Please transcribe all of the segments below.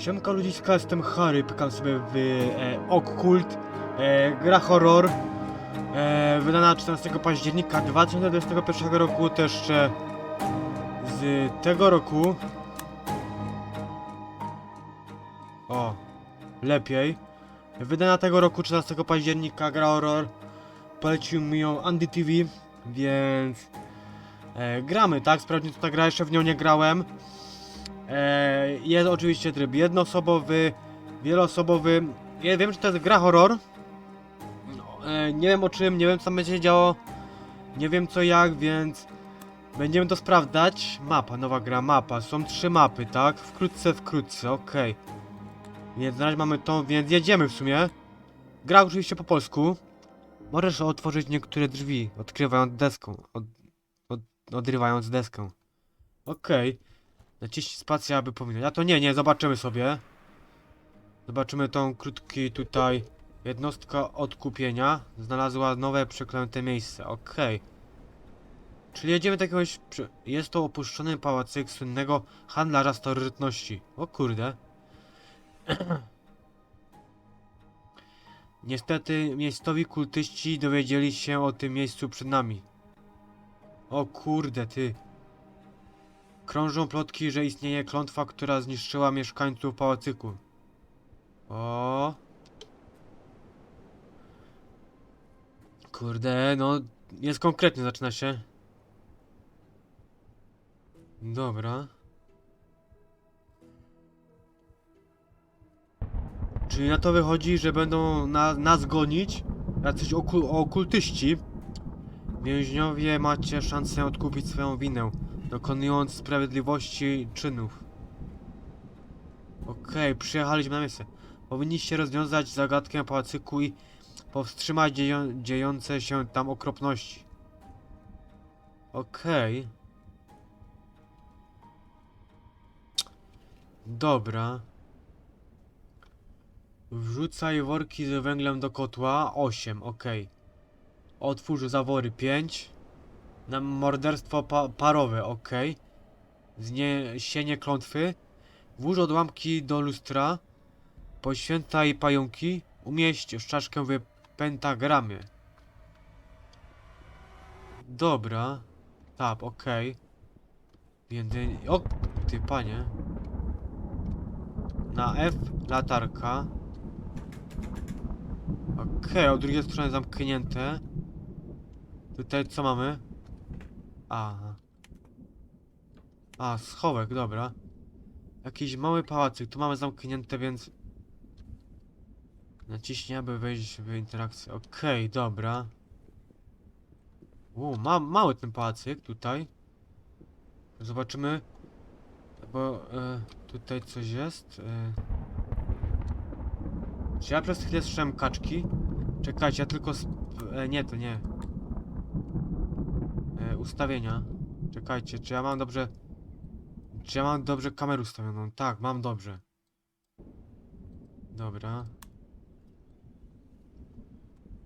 Siemka ludziska, jestem Harry, pykam sobie w e, e, gra horror, e, wydana 14 października 2021 roku, też jeszcze z tego roku. O, lepiej. Wydana tego roku 14 października gra horror, polecił mi ją Andy TV, więc e, gramy, tak? Sprawdźmy co ta gra, jeszcze w nią nie grałem. E, jest oczywiście tryb jednoosobowy, wieloosobowy. Ja wiem, że to jest gra horror. No, e, nie wiem o czym, nie wiem co tam będzie się działo. Nie wiem co jak, więc będziemy to sprawdzać. Mapa, nowa gra, mapa. Są trzy mapy, tak? Wkrótce, wkrótce, okej. Więc na razie mamy tą, więc jedziemy w sumie. Gra oczywiście po polsku. Możesz otworzyć niektóre drzwi, odkrywając deską. Od, od, odrywając deskę. Okej. Naciśnij spację, aby pominąć. A to nie, nie, zobaczymy sobie. Zobaczymy tą krótki tutaj. Jednostka odkupienia znalazła nowe przeklęte miejsce. Okej. Czyli jedziemy do jakiegoś... przy- Jest to opuszczony pałacyk słynnego handlarza starożytności. O kurde. Niestety miejscowi kultyści dowiedzieli się o tym miejscu przed nami. O kurde ty. Krążą plotki, że istnieje klątwa, która zniszczyła mieszkańców pałacyku. O. Kurde, no jest konkretnie, zaczyna się. Dobra. Czyli na to wychodzi, że będą na, nas gonić jacyś oku, okultyści. Więźniowie macie szansę odkupić swoją winę dokonując sprawiedliwości czynów. Okej, przyjechaliśmy na miejsce. Powinniście rozwiązać zagadkę pałacyku i powstrzymać dzieją dziejące się tam okropności. Okej. Dobra. Wrzucaj worki z węglem do kotła. 8, okej. Otwórz zawory 5. Na morderstwo pa parowe, ok. Zniesienie klątwy. Włóż odłamki do lustra. Poświęcaj pająki. Umieść czaszkę w pentagramie. Dobra. Tak, ok. Między... O, ty panie. Na F latarka. Okej, od drugiej strony zamknięte. Tutaj co mamy? Aha. A, schowek, dobra. Jakiś mały pałacyk, tu mamy zamknięte, więc... Naciśnij, aby wejść w interakcję. Okej, dobra. U, ma, mały ten pałacyk tutaj. Zobaczymy. Bo e, tutaj coś jest. E. Czy ja przez chwilę słyszałem kaczki? Czekajcie, ja tylko... E, nie, to nie. Ustawienia. Czekajcie, czy ja mam dobrze... Czy ja mam dobrze kamerę ustawioną? Tak, mam dobrze. Dobra.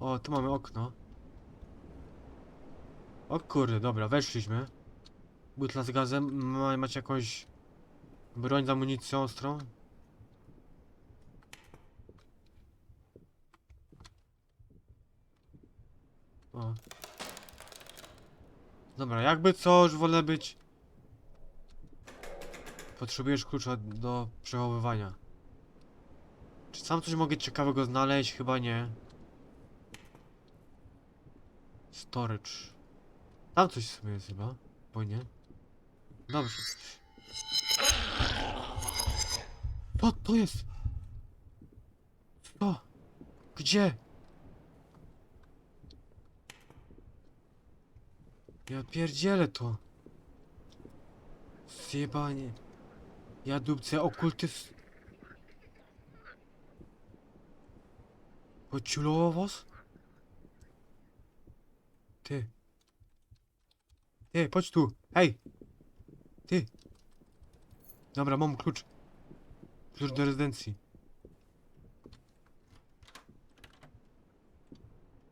O, tu mamy okno. O kurde, dobra, weszliśmy. Butla z gazem. Ma, macie jakąś broń z amunicją ostrą? O. Dobra, jakby co, już wolę być... Potrzebujesz klucza do przechowywania. Czy sam coś mogę ciekawego znaleźć? Chyba nie. Storage. Tam coś w sumie jest chyba, bo nie. Dobrze. To, to jest! Co? Gdzie? Ja pierdzielę to. Zjebanie. Ja dupcę okultyst... Pociulowo was? Ty. Ty, chodź tu. Hej! Ty. Dobra, mam klucz. Klucz do rezydencji.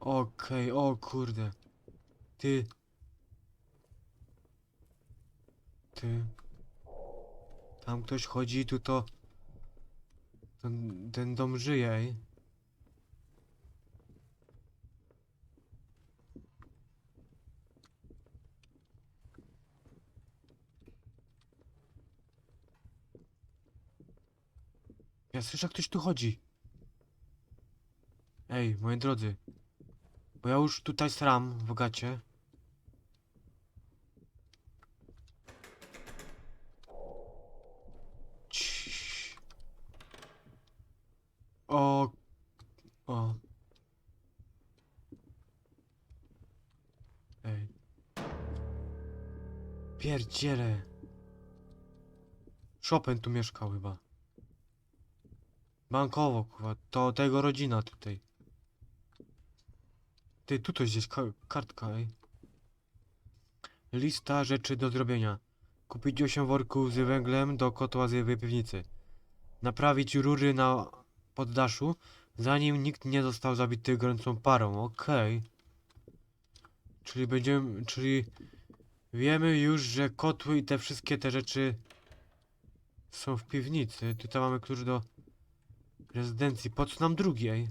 Okej, o kurde. Ty. Ty. Tam ktoś chodzi, tu to... Ten, ten dom żyje. Ja słyszę, ktoś tu chodzi. Ej, moi drodzy. Bo ja już tutaj sram w gacie. Ciii. O. O. Ej. Pierdziele. Chopin tu mieszkał chyba. Bankowo, kurwa. To tego rodzina tutaj. Ty, tu to gdzieś ka kartka, ej. Lista rzeczy do zrobienia. Kupić 8 worków z węglem do kotła z piwnicy. Naprawić rury na poddaszu, zanim nikt nie został zabity gorącą parą. Okej. Czyli będziemy, czyli wiemy już, że kotły i te wszystkie te rzeczy są w piwnicy. Tutaj mamy klucz do rezydencji. Po co nam drugi, ej?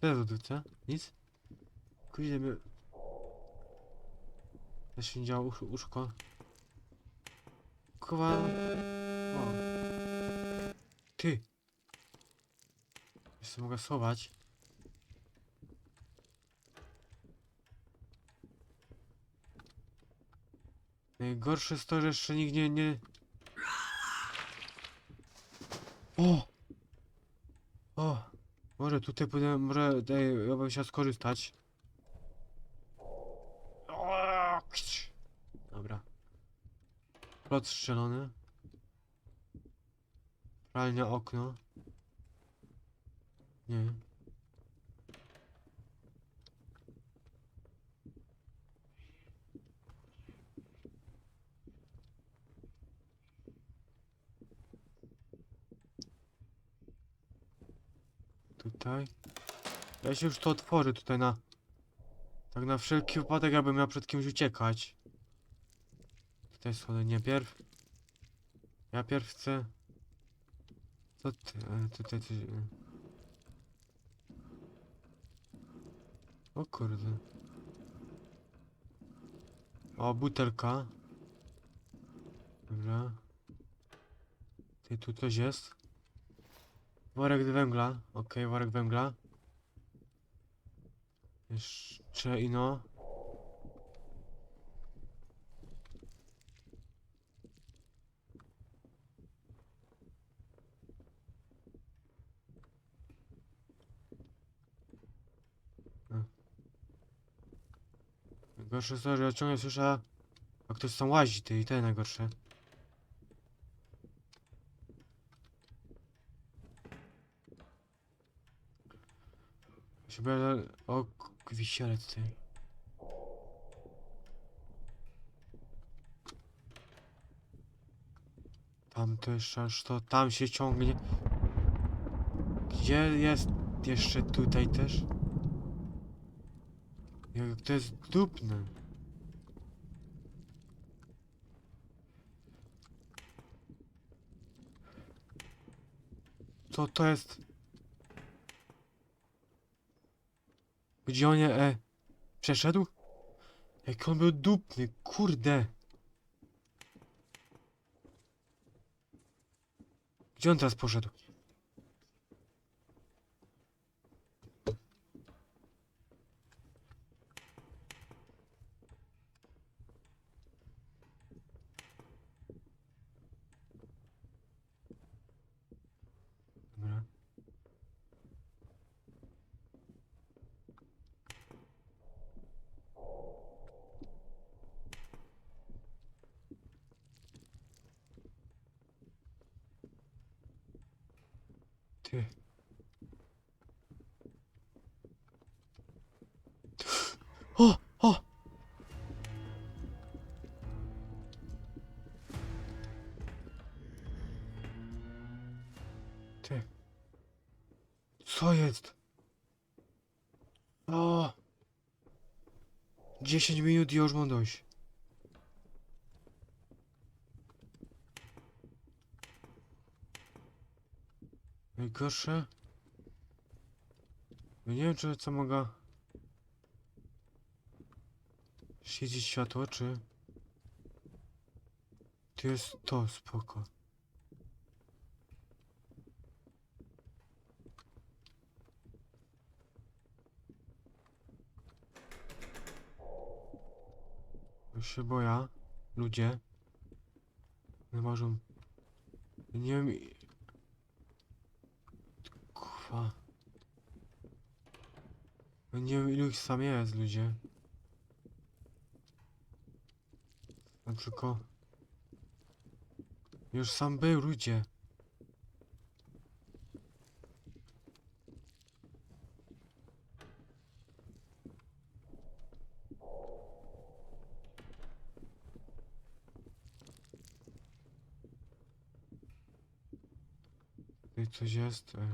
Co jest w? Nic? Kurde, my... Zaświędziało usz, uszko. Kuwa... O. Ty! Jeszcze mogę schować. Najgorsze jest to, że jeszcze nikt nie... nie... O! O! Może tutaj pójdę, może tutaj ja bym chciał skorzystać. Dobra. Plot strzelony. Pralnia okno. Nie. Tutaj. Ja się już to otworzę tutaj na... Tak na wszelki wypadek, abym miał przed kimś uciekać. Tutaj schody nie pierw. Ja pierw chcę... Co ty? E, tutaj coś... O kurde. O, butelka. Dobra. Ty, tu coś jest. Worek węgla. Okej, worek węgla. Jeszcze ino. E. Najgorsze jest to, że ja ciągle słyszę jak ktoś tam łazi, ty i to najgorsze. Boję, o wisielec ty. Tam jeszcze aż to, tam się ciągnie. Gdzie jest jeszcze tutaj też? Jak to jest dupne. Co to jest? Gdzie on je, e, przeszedł? Jak on był dupny, kurde. Gdzie on teraz poszedł? Dobra. Ty. O! O! Ty. Co jest? O! 10 minut i już mam dojść. Najgorsze... Ja nie wiem, czy co mogę... Świecić światło, czy... Tu jest to, spoko. Już się. Ludzie. Nie. Ja Nie wiem... i- Kurwa. Ja nie wiem ilu ich sam jest, ludzie. Na przykład... Już sam był, ludzie. Tutaj coś jest. E,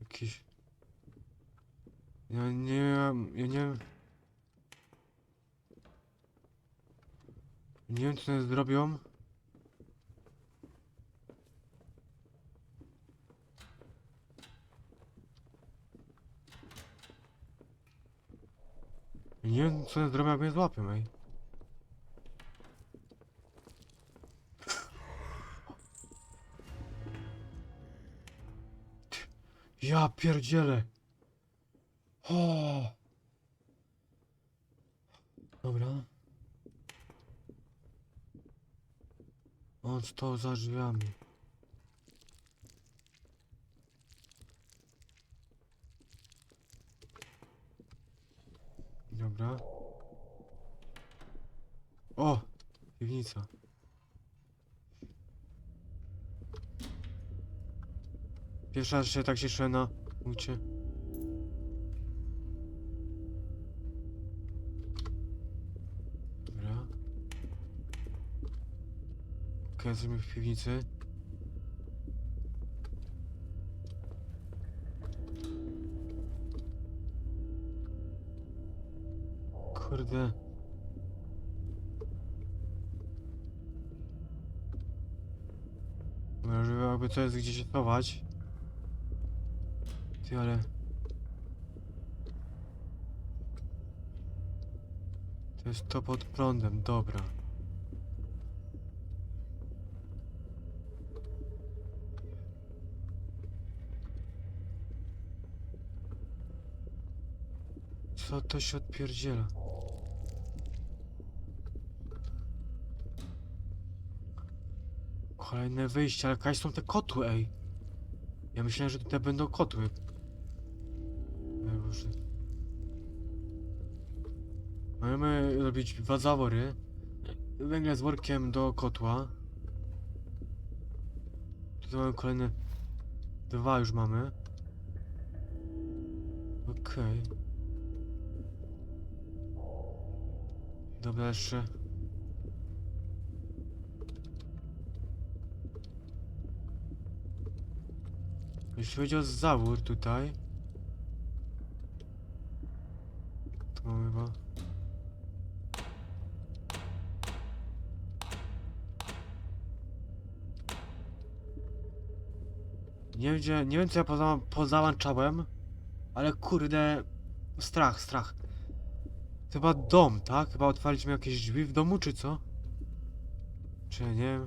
jakiś... Ja nie ja nie. Nie wiem, co one zrobią. Nie wiem, co one zrobią, jak mnie złapią, ej. Ja pierdzielę. O. Dobra. On stał za drzwiami. Dobra. O! Piwnica. Pierwszy raz się tak cieszę na ucie. Jesteśmy w piwnicy. Kurde. Dobra, żeby jakby to jest gdzieś schować. Ty, ale... To jest to pod prądem, dobra. Co to się odpierdziela? Kolejne wyjście, ale jakaś są te kotły, ej. Ja myślałem, że tutaj będą kotły. Boże. Możemy robić dwa zawory. Węgla z workiem do kotła. Tutaj mamy kolejne... Dwa już mamy. Okej. Dobra, jeszcze... Jeśli chodzi o zawór tutaj... To mamy chyba... Nie wiem, gdzie, nie wiem co ja poza, pozałączałem, ale kurde... Strach, strach. Chyba dom, tak? Chyba otwarliśmy jakieś drzwi w domu, czy co? Czy nie.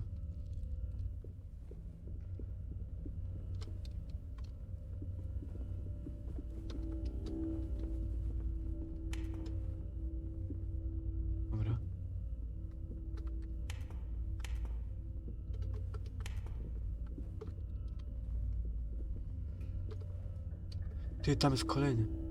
Ty, tam jest kolejny.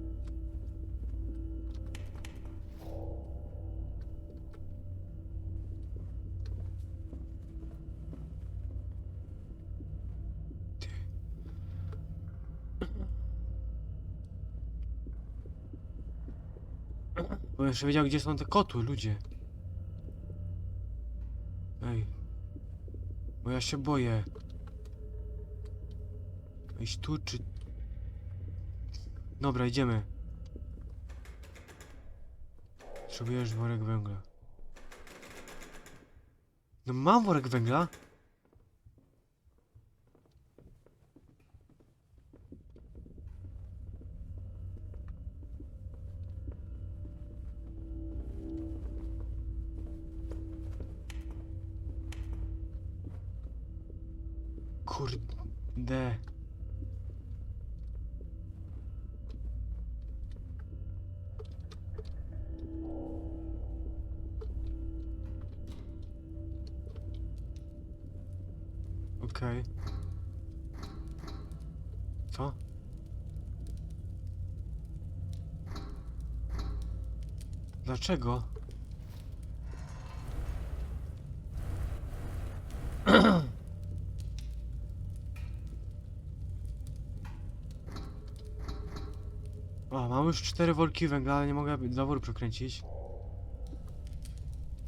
Bo jeszcze wiedział, gdzie są te kotły, ludzie. Ej. Bo ja się boję. Iść tu, czy... Dobra, idziemy. Potrzebujesz worek węgla. No mam worek węgla. Kurde. Okej. Co? Dlaczego? O, mam już cztery worki węgla, ale nie mogę zaworu przekręcić.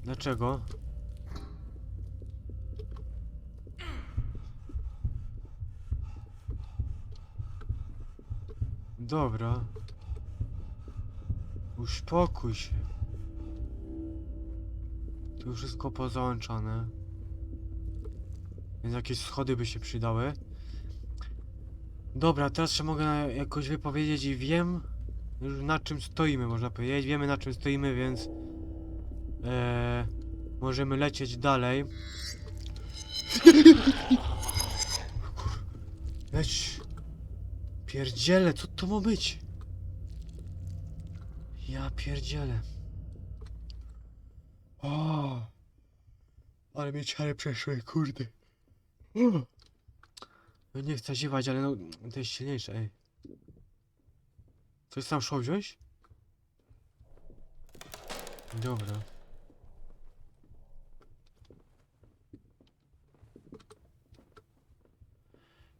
Dlaczego? Dobra. Uspokój się. Tu wszystko pozałączone. Więc jakieś schody by się przydały. Dobra, teraz się mogę jakoś wypowiedzieć i wiem już na czym stoimy, można powiedzieć. Wiemy na czym stoimy, więc e, możemy lecieć dalej. Leć. Pierdziele, co to ma być? Ja pierdzielę. O! Ale mnie ciary przeszły, kurde. No nie chcę ziewać, ale no to jest silniejsze, ej. Coś tam szło wziąć? Dobra.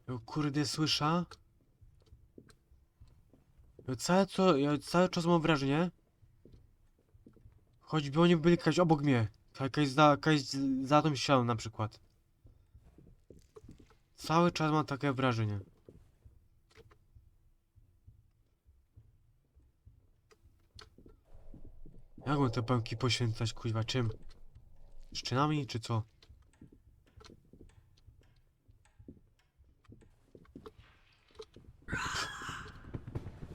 O kurde, słysza? Ja cały, co, cały czas mam wrażenie, choćby oni byli jakaś obok mnie, jakaś za, jakaś za tą ścianą na przykład. Cały czas mam takie wrażenie. Jak mam te pęki poświęcać, kuźwa, czym? Szczynami, czy co?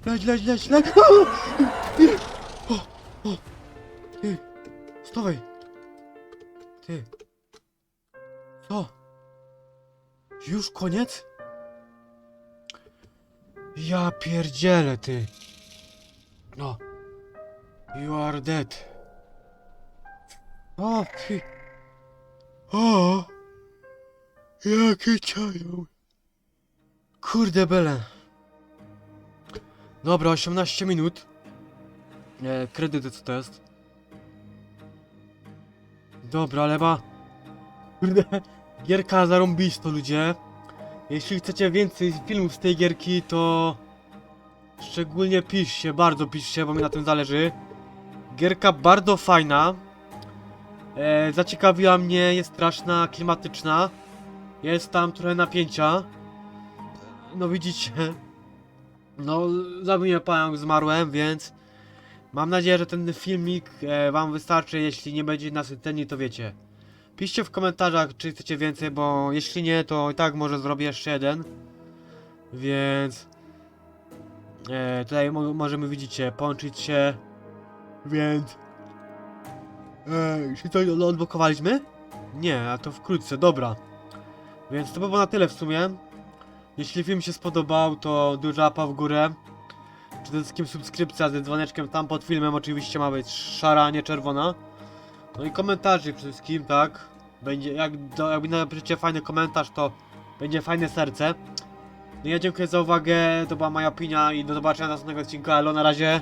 Leć, leć, leć, leć! O! O! Ty! Stawaj! Ty! Co? Już koniec? Ja pierdzielę, ty! No. You are dead. O, ty! O! Jakie ciało! Kurde bele. Dobra, 18 minut. E, kredyty co to jest? Dobra, ale ma... Kurde, gierka zarąbisto ludzie. Jeśli chcecie więcej filmów z tej gierki, to... Szczególnie piszcie, bardzo piszcie, bo mi na tym zależy. Gierka bardzo fajna. E, zaciekawiła mnie, jest straszna, klimatyczna. Jest tam trochę napięcia. No widzicie. No, zabiję panią zmarłem, więc mam nadzieję, że ten filmik e, wam wystarczy. Jeśli nie będzie nasyceni, to wiecie. Piszcie w komentarzach, czy chcecie więcej, bo jeśli nie, to i tak może zrobię jeszcze jeden. Więc e, tutaj mo możemy, widzicie, połączyć się. Więc czy to od- odblokowaliśmy? Nie, a to wkrótce, dobra. Więc to by było na tyle w sumie. Jeśli film się spodobał, to duża łapa w górę. Przede wszystkim subskrypcja ze dzwoneczkiem tam pod filmem oczywiście ma być szara, a nie czerwona. No i komentarze przede wszystkim, tak? Będzie, jak do, jakby napiszecie fajny komentarz, to będzie fajne serce. No ja dziękuję za uwagę, to była moja opinia i do zobaczenia na następnego odcinku, ale na razie.